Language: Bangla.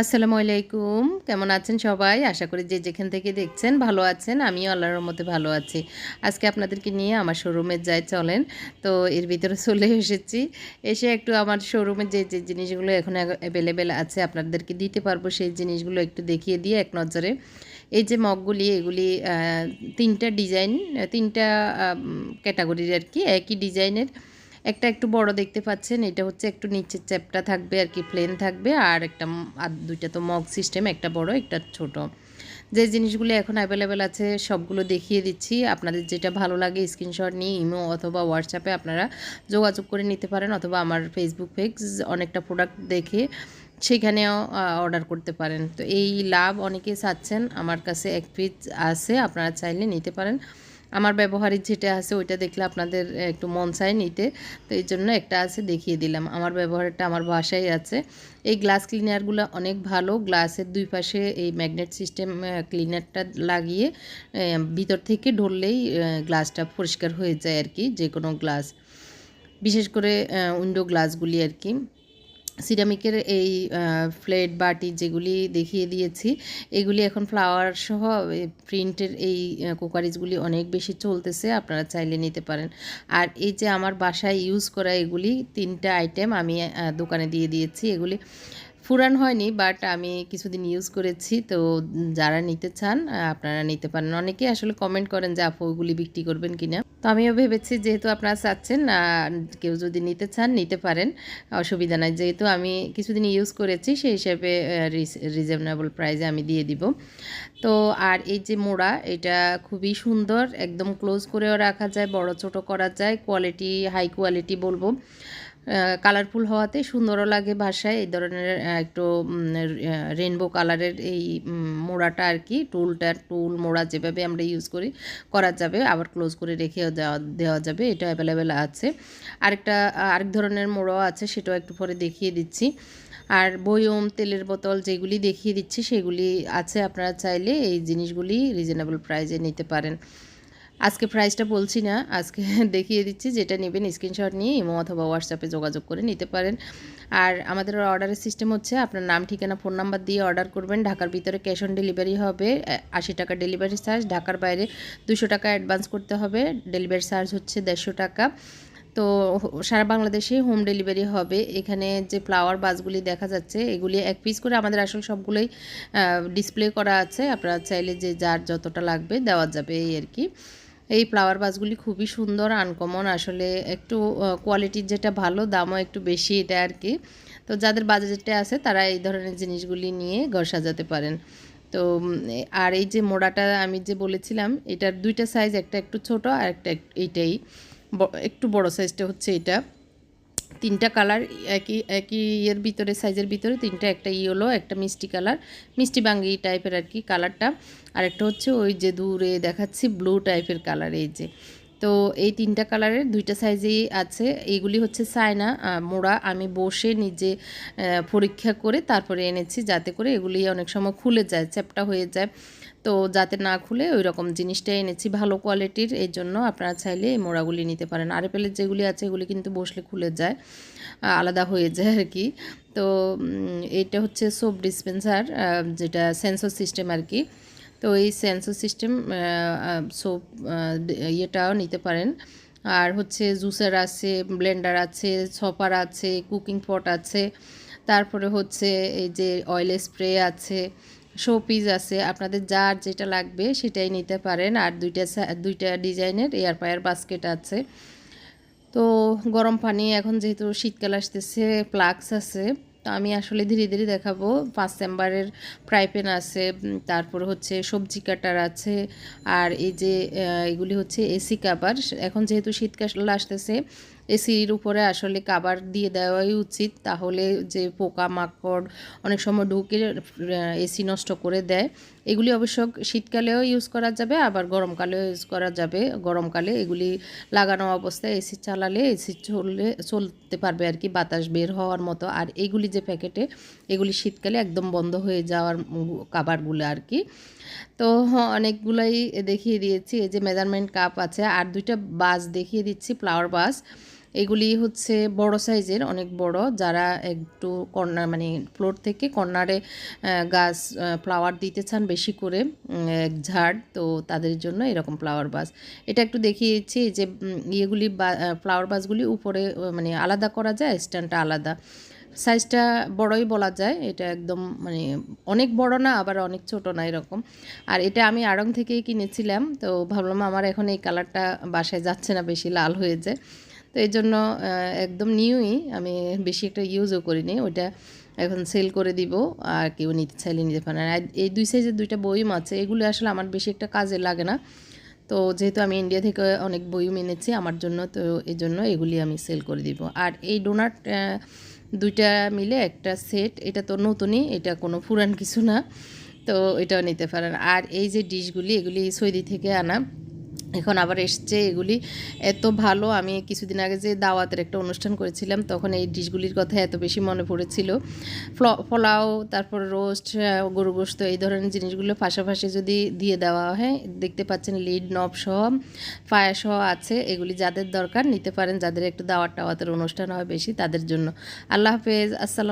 আসসালামু আলাইকুম। কেমন আছেন সবাই? আশা করি যে যেখান থেকে দেখছেন ভালো আছেন। আমিও আল্লাহর মধ্যে ভালো আছি। আজকে আপনাদেরকে নিয়ে আমার শোরুমে যাই, চলেন। তো এর ভিতরে চলে এসেছি। এসে একটু আমার শোরুমে যে যে জিনিসগুলো এখন অ্যাভেলেবেল আছে আপনাদেরকে দিতে পারব, সেই জিনিসগুলো একটু দেখিয়ে দিয়ে এক নজরে। এই যে মগগুলি, এগুলি তিনটা ডিজাইন, তিনটা ক্যাটাগরির আর কি। একই ডিজাইনের একটা একটু বড় দেখতে পাচ্ছেন, এটা হচ্ছে একটু নিচের চ্যাপটা থাকবে আর কি প্লেন থাকবে। আর একটা আর দুইটা তো মগ সিস্টেম একটা বড়, একটা ছোট। যে জিনিসগুলো এখন অ্যাভেলেবেল আছে, সবগুলো দেখিয়ে দিচ্ছি। আপনাদের যেটা ভালো লাগে স্ক্রিনশট নিয়ে ইমো অথবা হোয়াটসঅ্যাপে আপনারা যোগাযোগ করে নিতে পারেন অথবা আমার ফেসবুক পেজ অনেকটা প্রোডাক্ট দেখে সেখানেও অর্ডার করতে পারেন। তো এই লাভ অনেকে চাচ্ছেন, আমার কাছে এক পিস আছে, আপনারা চাইলে নিতে পারেন। আমার ব্যবহারিক যেটা আছে, ওইটা দেখলে আপনাদের একটু মন চায় নিতে। তো এই জন্য একটা আছে, দেখিয়ে দিলাম। আমার ব্যবহারটা আমার বাসায় আছে। এই গ্লাস ক্লিনারগুলো অনেক ভালো। গ্লাসের দুই পাশে এই ম্যাগনেট সিস্টেম ক্লিনারটা লাগিয়ে ভিতর থেকে ঢললেই গ্লাসটা পরিষ্কার হয়ে যায় আর কি যে কোনো গ্লাস। বিশেষ করে উইন্ডো গ্লাসগুলি আর কি। সিরামিকের এই প্লেট বাটি যেগুলি দেখিয়ে দিয়েছি, এগুলি এখন ফ্লাওয়ার সহ প্রিন্টের এই কোকারিজগুলি অনেক বেশি চলতেছে, আপনারা চাইলে নিতে পারেন। আর এই যে আমার বাসায় ইউজ করা এগুলি, তিনটা আইটেম আমি দোকানে দিয়ে দিয়েছি, এগুলি ফুরান হয়নি বাট আমি কিছুদিন ইউজ করেছি, তো যারা নিতে চান আপনারা নিতে পারেন। অনেকে আসলে কমেন্ট করেন যে, আপু, ওগুলি বিক্রি করবেন কিনা? তো আমিও ভেবেছি যেহেতু আপনারা চাচ্ছেন কেউ যদি নিতে চান, নিতে পারেন। অসুবিধা নাই। যেহেতু আমি কিছুদিন ইউজ করেছি, সেই হিসাবে রিজনেবল প্রাইসে আমি দিয়ে দিব। তো আর এই যে মোড়া, এটা খুবই সুন্দর, একদম ক্লোজ করেও রাখা যায়, বড় ছোট করা যায় কোয়ালিটি হাই কোয়ালিটি বলব। কালারফুল হওয়াতে সুন্দরও লাগে ভাষায়, এই ধরনের একটু রেনবো কালারের এই মোড়াটা আর কি টুলটা টুল মোড়া যেভাবে আমরা ইউজ করি, করা যাবে। আবার ক্লোজ করে রেখেও দেওয়া দেওয়া যাবে, এটা অ্যাভেলেবেল আছে। আরেকটা, আরেক ধরনের মোড়াও আছে, সেটাও একটু পরে দেখিয়ে দিচ্ছি। আর বয়ম তেলের বোতল যেগুলি দেখিয়ে দিচ্ছি, সেগুলি আছে, আপনারা চাইলে এই জিনিসগুলি রিজনেবল প্রাইজে নিতে পারেন। আজকে প্রাইসটা বলছি না, আজকে দেখিয়ে দিচ্ছি, যেটা নেবেন স্ক্রিনশট নিয়ে ইমো অথবা হোয়াটসঅ্যাপে যোগাযোগ করে নিতে পারেন। আর আমাদের অর্ডারের সিস্টেম হচ্ছে, আপনার নাম, ঠিকানা ফোন নাম্বার দিয়ে অর্ডার করবেন। ঢাকার ভিতরে ক্যাশ অন ডেলিভারি হবে আশি টাকা ডেলিভারি চার্জ ঢাকার বাইরে দুশো টাকা অ্যাডভান্স করতে হবে ডেলিভারি চার্জ হচ্ছে দেড়শো টাকা। তো সারা বাংলাদেশে হোম ডেলিভারি হবে। এখানে যে ফ্লাওয়ার বাসগুলি দেখা যাচ্ছে, এগুলি এক পিস করে আমাদের আসলে সবগুলোই ডিসপ্লে করা আছে। আপনারা চাইলে যে যার যতটা লাগবে দেওয়া যাবে এই আর কি। এই ফ্লাওয়ার বাসগুলি খুবই সুন্দর আনকমন আসলে একটু কোয়ালিটির যেটা ভালো, দামও একটু বেশি এটা আর কি। তো যাদের বাজেটে আছে, তারা এই ধরনের জিনিসগুলি নিয়ে ঘর সাজাতে পারেন। তো আর এই যে মোড়াটা আমি যে বলেছিলাম, এটার দুইটা সাইজ একটা একটু ছোট আর একটা এইটাই। একটু বড় সাইজটা হচ্ছে এটা। তিনটা কালার, একই একই ইয়ের ভিতরে সাইজের ভিতরে তিনটা, একটা ইয়েলো একটা মিষ্টি কালার, মিষ্টি বাঙ্গি টাইপের আর কি কালারটা। আর একটা হচ্ছে ওই যে দূরে দেখাচ্ছি ব্লু টাইপের কালার, এই যে। তো এই তিনটা কালারের দুইটা সাইজেই আছে। এইগুলি হচ্ছে সায়না মোড়া। আমি বসে নিজে পরীক্ষা করে তারপরে এনেছি যাতে করে এগুলি অনেক সময় খুলে যায়, চ্যাপটা হয়ে যায়। তো যাতে না খুলে ওই রকম জিনিসটা এনেছি ভালো কোয়ালিটির এই জন্য আপনারা চাইলে এই মোড়াগুলি নিতে পারেন। আরএপেলের যেগুলি আছে এগুলি কিন্তু বসলে খুলে যায় আলাদা হয়ে যায় আর কি। তো এটা হচ্ছে সোপ ডিসপেন্সার যেটা সেন্সর সিস্টেম আর কি। তো এই সেন্সর সিস্টেম সোপ ইয়েটাও নিতে পারেন। আর হচ্ছে জুসার আছে, ব্লেন্ডার আছে ছপার আছে, কুকিং পট আছে। তারপরে হচ্ছে এই যে অয়েল স্প্রে আছে, শোপিস আছে, আপনাদের যার যেটা লাগবে সেটাই নিতে পারেন। আর দুইটা দুইটা ডিজাইনের এয়ার পায়ার বাস্কেট আছে। তো গরম পানি, এখন যেহেতু শীতকাল আসতেছে প্লাক্স আছে। তো আমি আসলে ধীরে ধীরে দেখাবো। পাঁচ চেম্বারের ফ্রাই প্যান আছে তারপর হচ্ছে সবজি কাটার আছে, আর এই যে এগুলি হচ্ছে এসি কাবার এখন যেহেতু শীতকাল আসতেছে এসির উপরে আসলে কাবার দিয়ে দেওয়াই উচিত। তাহলে যে পোকা মাকড় অনেক সময় ঢুকে এসি নষ্ট করে দেয়। এগুলি অবশ্য শীতকালেও ইউজ করা যাবে, আবার গরমকালেও ইউজ করা যাবে। গরমকালে এগুলি লাগানো অবস্থায় এসি চালালে, এসি চললে, চলতে পারবে আর কি, বাতাস বের হওয়ার মতো। আর এগুলি যে প্যাকেটে, এগুলি শীতকালে একদম বন্ধ হয়ে যাওয়ার কাবারগুলো আর কি। তো অনেকগুলাই দেখিয়ে দিয়েছি। এই যে মেজারমেন্ট কাপ আছে, আর দুইটা বাস দেখিয়ে দিচ্ছি ফ্লাওয়ার বাস। এগুলি হচ্ছে বড় সাইজের, অনেক বড়। যারা একটু কর্নার মানে ফ্লোর থেকে কর্নারে গাছ ফ্লাওয়ার দিতে চান বেশি করে ঝাড়, তো তাদের জন্য এরকম ফ্লাওয়ার বাস। এটা একটু দেখিয়েছি যে ইয়েগুলি ফ্লাওয়ার বাসগুলি উপরে মানে আলাদা করা যায়, স্ট্যান্ডটা আলাদা। সাইজটা বড়ই বলা যায়, এটা একদম মানে অনেক বড় না, আবার অনেক ছোট না এরকম। আর এটা আমি আড়ং থেকেই কিনেছিলাম, তো ভাবলাম আমার এখন এই কালারটা বাসায় যাচ্ছে না, বেশি লাল হয়ে যায়। তো এই জন্য একদম নিউই। আমি বেশি একটা ইউজও করিনি। ওইটা এখন সেল করে দিব, আর কেউ নিতে চাইলে নিতে পারেন আর এই দুই সাইজের দুইটা বইম আছে, এগুলো আসলে আমার বেশি একটা কাজে লাগে না। তো যেহেতু আমি ইন্ডিয়া থেকে অনেক বইম এনেছি আমার জন্য, তো এই জন্য এগুলি আমি সেল করে দিব। আর এই ডোনাট দুইটা মিলে একটা সেট এটা তো নতুনই, এটা কোনো পুরান কিছু না। তো এটাও নিতে পারেন। আর এই যে ডিশগুলি এগুলি সৌদি থেকে আনা। এখন আবার এসছে এগুলি। এত ভালো, আমি কিছুদিন আগে যে দাওয়াতের একটা অনুষ্ঠান করেছিলাম, তখন এই ডিশগুলির কথা এত বেশি মনে পড়েছিল। ফ্ল- পোলাও, তারপর রোস্ট গরু গোস্ত, এই ধরনের জিনিসগুলো পাশাপাশি যদি দিয়ে দেওয়া হয়, দেখতে পাচ্ছেন লিড, নব সহ, ফায়া সহ আছে, এগুলি যাদের দরকার, নিতে পারেন। যাদের একটু দাওয়াত টাওয়াতের অনুষ্ঠান হয় বেশি, তাদের জন্য। আল্লাহ হাফেজ, আসসালামু